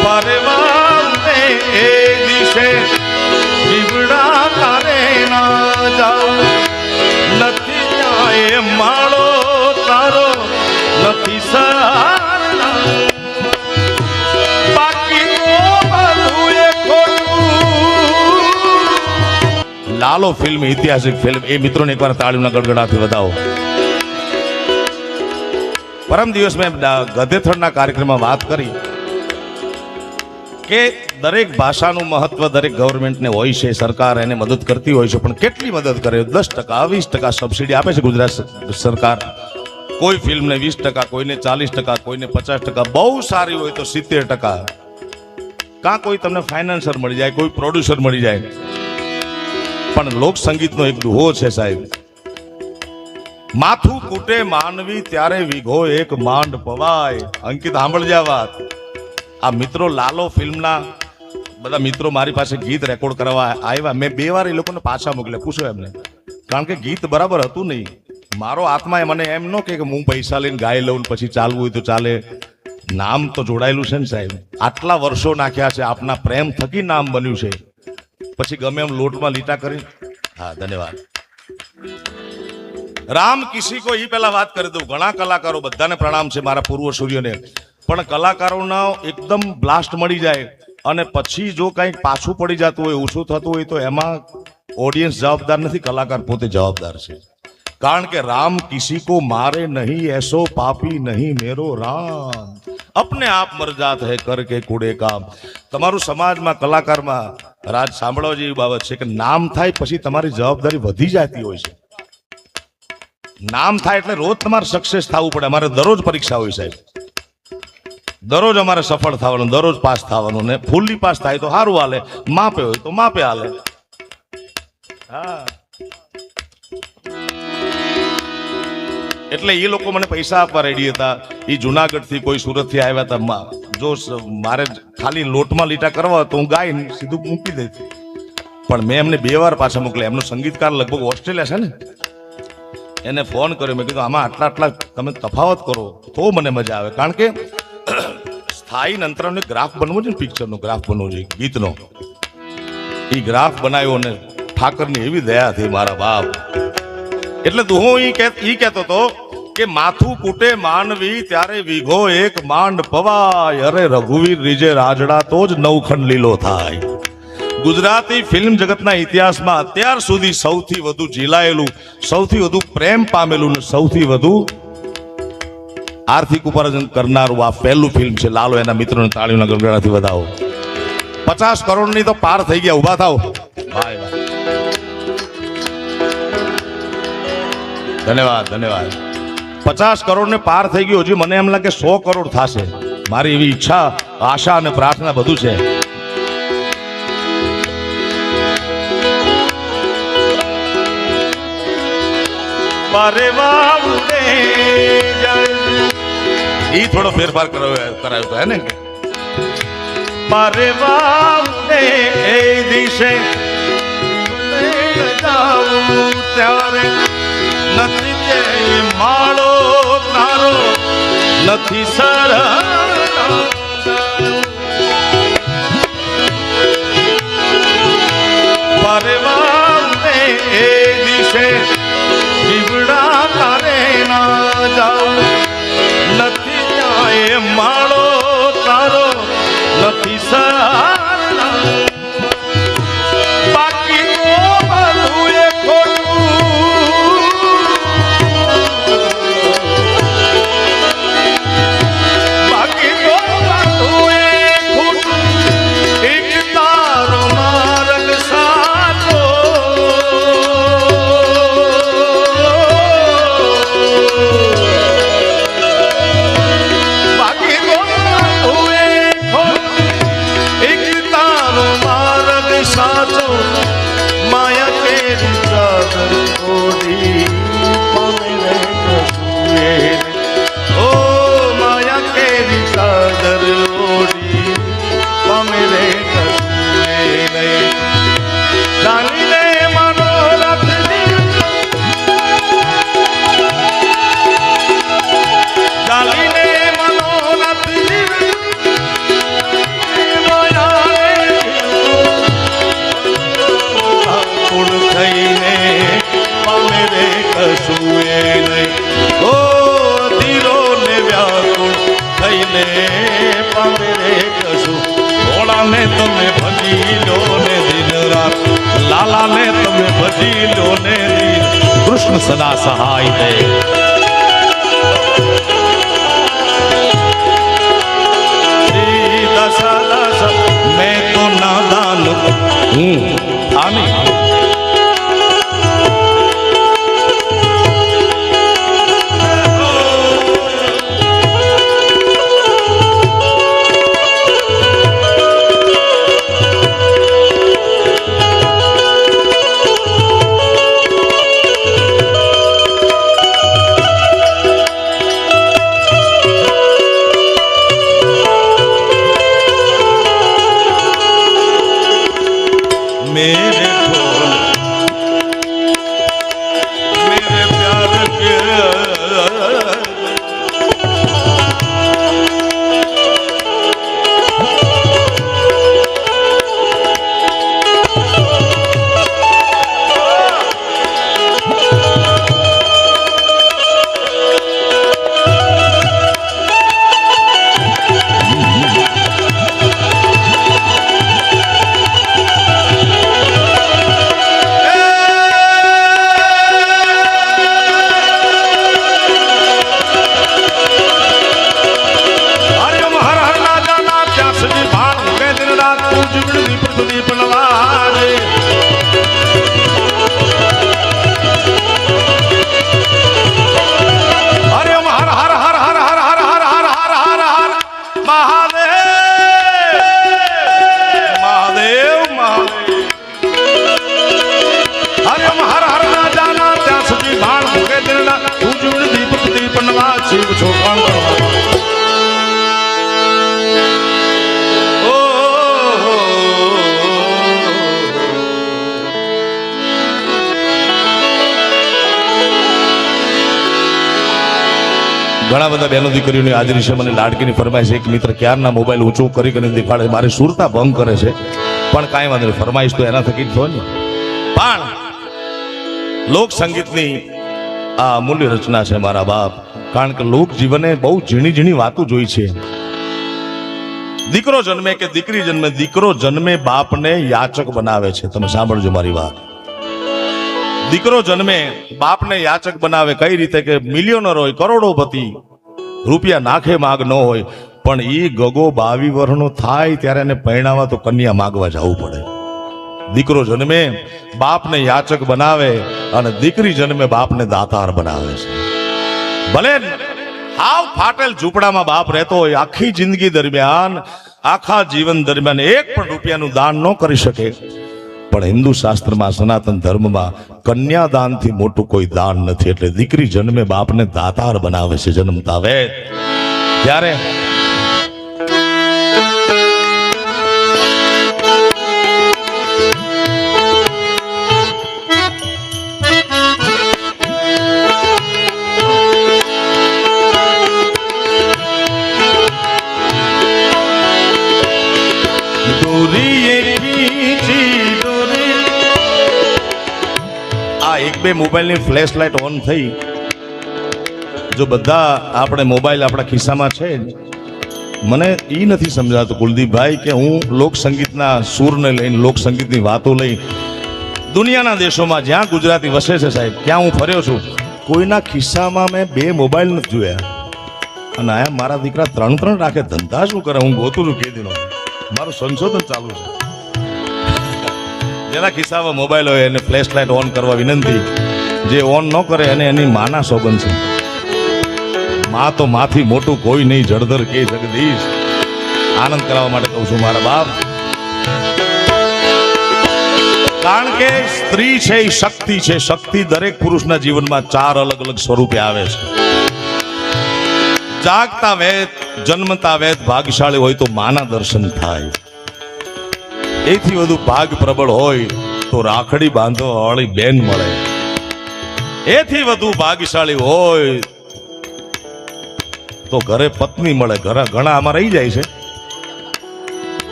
પરવાને એ દિશે જીવડા તારે ના જાઉં નથી જાય માળો તારો નથી સરાર બાકી તો બધું એ ખોટું લાલો ફિલ્મ ઐતિહાસિક ફિલ્મ એ મિત્રોને એકવાર તાળીના ગડગડાથી વધાવો પરમ દિવસ મેં ડા- ગધેથડના કાર્યક્રમમાં વાત કરી કે દરેક ભાષાનું મહત્વ દરેક ગવર્મેન્ટને હોય છે, સરકાર એને મદદ કરતી હોય છે, પણ કેટલી મદદ કરે? દસ ટકા, વીસ ટકા સબસિડી આપે છે ગુજરાત સરકાર. કોઈ ફિલ્મને વીસ ટકા, કોઈને ચાલીસ ટકા, કોઈને પચાસ ટકા, બહુ સારી હોય તો સિત્તેર ટકા. કાં કોઈ તમને ફાઇનાન્સર મળી જાય, કોઈ પ્રોડ્યુસર મળી જાય? પણ લોક સંગીતનો એક દુહો છે સાહેબ. માથું કૂટે માનવી, ત્યારે વિઘો એક માંડ પવાય. અંકિત, સાંભળજા વાત. આ મિત્રો લાલો ફિલ્મના બધા મિત્રો મારી પાસે ગીત રેકોર્ડ કરવા આવ્યા. મેં બે વાર એ લોકોને પાછા મોકલ્યા. પૂછો એમને. કારણ કે ગીત બરાબર હતું નહીં. મારો આત્મા મને એમ ન કે હું પૈસા લઈને ગાઈ લઉં પછી ચાલવું હોય તો ચાલે. નામ તો જોડાયેલું છે ને સાહેબ. આટલા વર્ષો નાખ્યા છે, આપના પ્રેમ થકી નામ બન્યું છે. પછી ગમે એમ લોટમાં લીટા કરી હા, ધન્યવાદ. રામ કિસી કો એ પહેલા વાત કરી દઉં. ઘણા કલાકારો બધાને પ્રણામ છે મારા પૂર્વસૂર્યોને પણ કલાકારોના એકદમ બ્લાસ્ટ મળી જાય. અને પછી જો કંઈક પાછું પડી જતું હોય, ઓછું થતું હોય, તો એમાં ઓડિયન્સ જવાબદાર નથી, કલાકાર પોતે જવાબદાર છે. કારણ કે રામ કિસી કો મારે નહીં, એસો પાપી નહીં, મેરો રામ. અપને આપ મરજાત હે કર કે કુડે કામ. તમારું સમાજમાં, કલાકારમાં રાજ સાંભળવા જેવી બાબત છે કે નામ થાય પછી તમારી જવાબદારી વધી જતી હોય છે. નામ થાય એટલે રોજ તમારે સક્સેસ થવું પડે. અમારે દરરોજ પરીક્ષા હોય સાહેબ. દરરોજ અમારે સફળ થવાનું, દરરોજ પાસ થવાનું ને ફૂલ્લી પાસ થાય તો સારું હાલે. માપે હોય તો માપે હાલે. હા. એટલે એ લોકો મને પૈસા આપવા રેડી હતા. એ જુનાગઢથી કોઈ સુરતથી આવ્યા હતા જો મારે ખાલી લોટમાં લીટા કરવા તો હું ગાઈને સીધું મૂકી દેતી પણ મેં એમને બે વાર પાછા મોકલ્યા. એમનો સંગીતકાર લગભગ ઓસ્ટ્રેલિયા છે ને. એને ફોન કર્યો. મેં કીધું, આમાં આટલા આટલા તમે તફાવત કરો, તો મને મજા આવે. કારણ કે સ્થાયી અંતરાનો ગ્રાફ બનવો ને પિક્ચરનો ગ્રાફ બનવો છે ગીતનો. એ ગ્રાફ બનાવ્યો ને ઠાકરની એવી દયા થઈ મારા બાપ. એટલે તો હું ઈ કહેતો તો કે માથું કૂટે માનવી ત્યારે વીઘો એક માંડ પવાય. અરે રઘુવીર રીજે રાજડા તો જ નવખંડ લીલો થાય. ગુજરાતી ફિલ્મ જગતના ઇતિહાસમાં અત્યાર સુધી સૌથી વધુ ઝીલાયેલું, સૌથી વધુ પ્રેમ પામેલું ને સૌથી વધુ આર્થિક ઉપાર્જન કરનારું આ પહેલું ફિલ્મ છે. લાલો એના મિત્રોને તાળીઓના ગણગણાથી વધાવો. પચાસ કરોડની તો પાર થઈ ગયા. ઊભા થાવ ધન્યવાદ ધન્યવાદ. પચાસ કરોડને પાર થઈ ગયું. હજી મને એમ લાગે સો કરોડ થશે. મારી એવી ઈચ્છા, આશા અને પ્રાર્થના બધું છે. ઈ થોડો ફેરફાર કરાવ્યો હતો હે ને? એ દિશે ત્યારે નથી માળો તારો નથી સરળ સદા સહાય દે મેં તો નાદાન હું ઘણા બધા બહેનો દીકરીઓની હાજરી છે. મને લાડકીની ફરમાઈશ એક મિત્ર ક્યારના મોબાઈલ ઊંચો કરી કરીને દેખાડે મારી સુરતા ભંગ કરે છે. પણ કાંઈ વાંધો નહીં, ફરમાઈશ તો એના થકી જ થયો ને પણ લોક સંગીતની આ અમૂલ્ય રચના છે મારા બાપ, કારણ કે લોક જીવને બહુ ઝીણી ઝીણી વાતો જોઈ છે. દીકરો જન્મે કે દીકરી જન્મે, દીકરો જન્મે બાપને યાચક બનાવે છે. તમે સાંભળજો મારી વાત. દીકરો જન્મે બાપને યાચક બનાવે કઈ રીતે કે મિલિયોનર હોય, કરોડોપતિ? રૂપિયા નાખે માગ ન હોય, પણ એ ગગો બાવી વર્ષનો થાય ત્યારે એને પરણાવવા તો કન્યા માગવા જવું પડે. દીકરો જન્મે, બાપને યાચક બનાવે અને દીકરી જન્મે બાપને દાતાર બનાવે છે. ભલે હાવ ફાટેલ ઝૂંપડામાં બાપ રહેતો હોય, આખી જિંદગી દરમિયાન, આખા જીવન દરમિયાન એક પણ રૂપિયાનું દાન ન કરી શકે. પણ હિન્દુ શાસ્ત્રમાં, સનાતન ધર્મમાં કન્યાદાનથી મોટું કોઈ દાન નથી. એટલે દીકરી જન્મે બાપને દાતાર બનાવે છે, જન્મતા વેદ. ત્યારે બે મોબાઈલની ફ્લેશ લાઇટ ઓન થઈ. જો બધા આપણે મોબાઈલ આપણા ખિસ્સામાં છે મને એ નથી સમજાતું, કુલદીપભાઈ, કે હું લોકસંગીતના સૂરને લઈને લોકસંગીતની વાતો લઈ દુનિયાના દેશોમાં જ્યાં ગુજરાતી વસે છે સાહેબ, ત્યાં હું ફર્યો છું. કોઈના ખિસ્સામાં મેં બે મોબાઈલ નથી જોયા. અને આયા મારા દીકરા ત્રણ ત્રણ રાખે ધંધા શું કરે, હું ગોતું છું કેદીનો. મારું સંશોધન ચાલુ છે. જેના ખિસ્સામાં મોબાઈલ હોય એને ફ્લેશ લાઇટ ઓન કરવા વિનંતી. જે ઓન ન કરે એને એની માના સોગન છે. મા તો માથી મોટું કોઈ નહીં, જળધર કે જગદીશ. આનંદ કરાવવા માટે કહું છું મારા બાપ. કારણ કે સ્ત્રી છે એ શક્તિ છે. શક્તિ દરેક પુરુષના જીવનમાં ચાર અલગ અલગ સ્વરૂપે આવે છે. જાગતા વેદ જન્મતા વેદ ભાગશાળી હોય તો માના દર્શન થાય. એથી વધુ ભાગ પ્રબળ હોય તો રાખડી બાંધો બેન મળે. એથી વધુ ભાગશાળી હોય તો ઘરે પત્ની મળે. ઘરે ઘણા આમાં રહી જાય છે.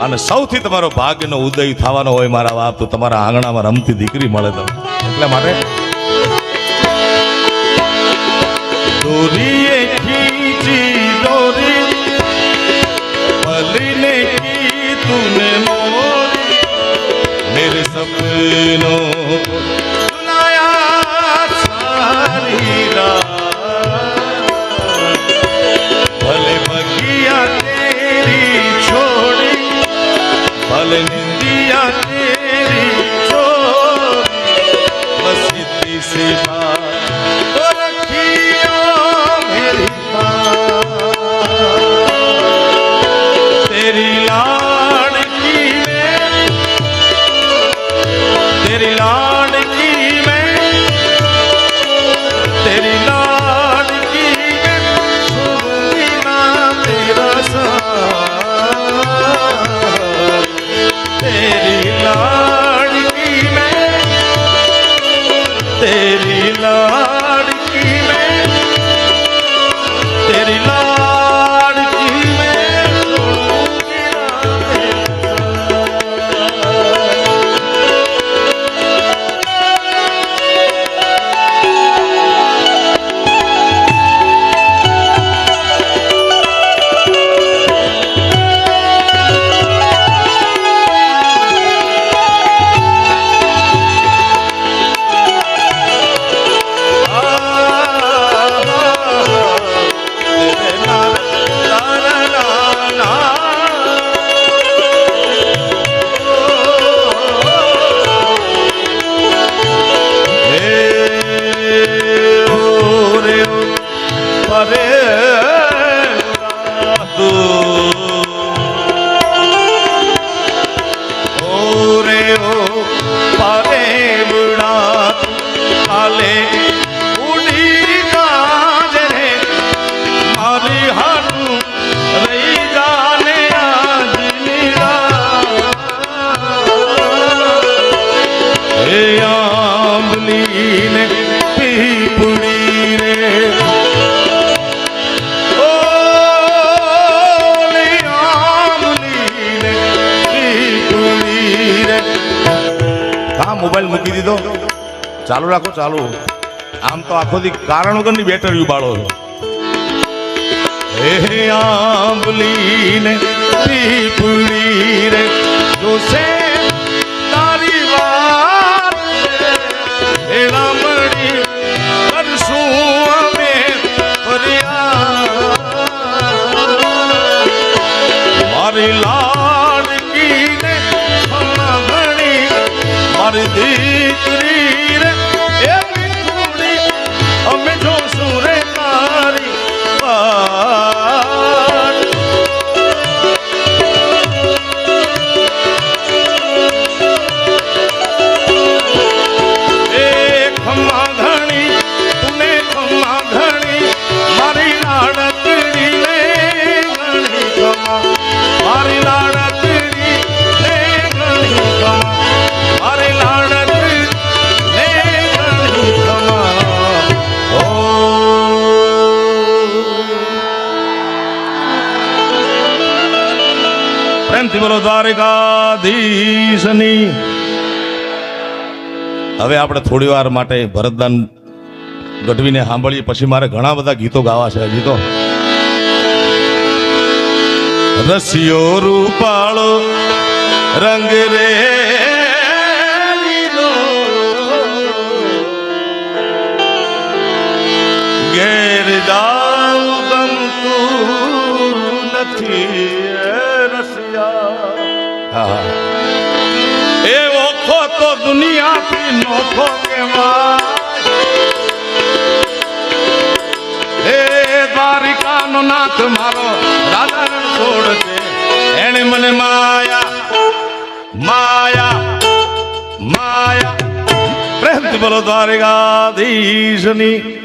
અને સૌથી તમારો ભાગ્યનો ઉદય થવાનો હોય મારા બાપ, તો તમારા આંગણામાં રમતી દીકરી મળે તમને. એટલે માટે. દોરીએ ખીચી દોરી ભલીને કી તુને मेरे सपनों सुनाया सारी रात भले बगिया तेरी छोड़ी भले निंदिया तेरी छोड़ी बस इतनी सी बात ચાલુ રાખો ચાલુ આમ તો આખો દી કારણ વગરની બેટરી ઉબાડો છો હે આંબલી ને પીપળી રે જોશે પ્રેમથી બોલો, દ્વારકાધીશની. હવે આપણે થોડી વાર માટે ભરતદાન ગઢવીને સાંભળીએ, પછી મારે ઘણા બધા ગીતો ગાવા છે, હજી તો. રસિયો રૂપાળો, રંગ રે ઘેર નથી. એ ઓખો તો દુનિયાથી નોખો કેવાય હે દ્વારિકાનો નાથ મારો રાધા છોડ છે એણે મને માયા માયા માયા. પ્રેમ બોલો દ્વારિકાધીશની.